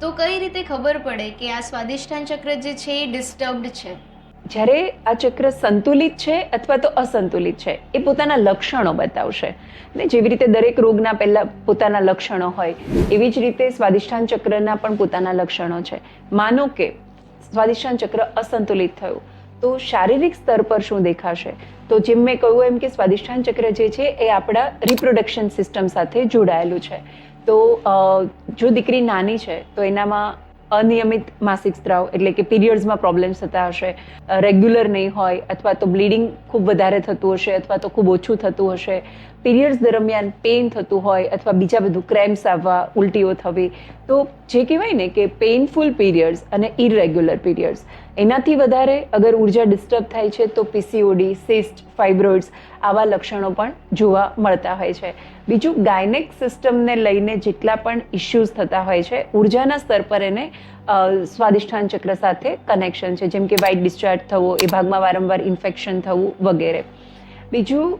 તો કઈ રીતે ખબર પડે કે આ સ્વાદિષ્ટાન ચક્ર જે છે એ ડિસ્ટર્બડ છે? જ્યારે આ ચક્ર સંતુલિત છે અથવા તો અસંતુલિત છે, એ પોતાના લક્ષણો બતાવશે. ને જેવી રીતે દરેક રોગના પહેલાં પોતાના લક્ષણો હોય, એવી જ રીતે સ્વાદિષ્ટાન ચક્રના પણ પોતાના લક્ષણો છે. માનો કે સ્વાદિષ્ટાન ચક્ર અસંતુલિત થયું, તો શારીરિક સ્તર પર શું દેખાશે? તો જેમ મેં કહ્યું એમ કે સ્વાદિષ્ટાન ચક્ર જે છે એ આપણા રિપ્રોડક્શન સિસ્ટમ સાથે જોડાયેલું છે. તો જો દીકરી નાની છે, તો એનામાં અનિયમિત માસિક સ્ત્રાવ એટલે કે પીરિયડ્સમાં પ્રોબ્લેમ્સ થતા હશે, રેગ્યુલર નહીં હોય, અથવા તો બ્લીડિંગ ખૂબ વધારે થતું હશે, અથવા તો ખૂબ ઓછું થતું હશે, પીરિયડ્સ દરમિયાન પેઇન થતું હોય, અથવા બીજા બધું ક્રેમ્સ આવવા, ઉલટીઓ થવી, તો જે કહેવાય ને કે પેઇનફુલ પીરિયડ્સ અને ઇરેગ્યુલર પીરિયડ્સ એનાથી વધારે અગર ઊર્જા ડિસ્ટર્બ થાય છે તો પીસીઓડી સિસ્ટ ફાઇબ્રોઇડ્સ આવા લક્ષણો પણ જોવા મળતા હોય છે. બીજું, ગાયનેક સિસ્ટમને લઈને જેટલા પણ ઇશ્યુઝ થતા હોય છે, ઉર્જાના સ્તર પર એને સ્વાદિષ્ઠાન ચક્ર સાથે કનેક્શન છે. જેમ કે વાઇટ ડિસ્ચાર્જ થવો, એ ભાગમાં વારંવાર ઇન્ફેક્શન થવું વગેરે. બીજું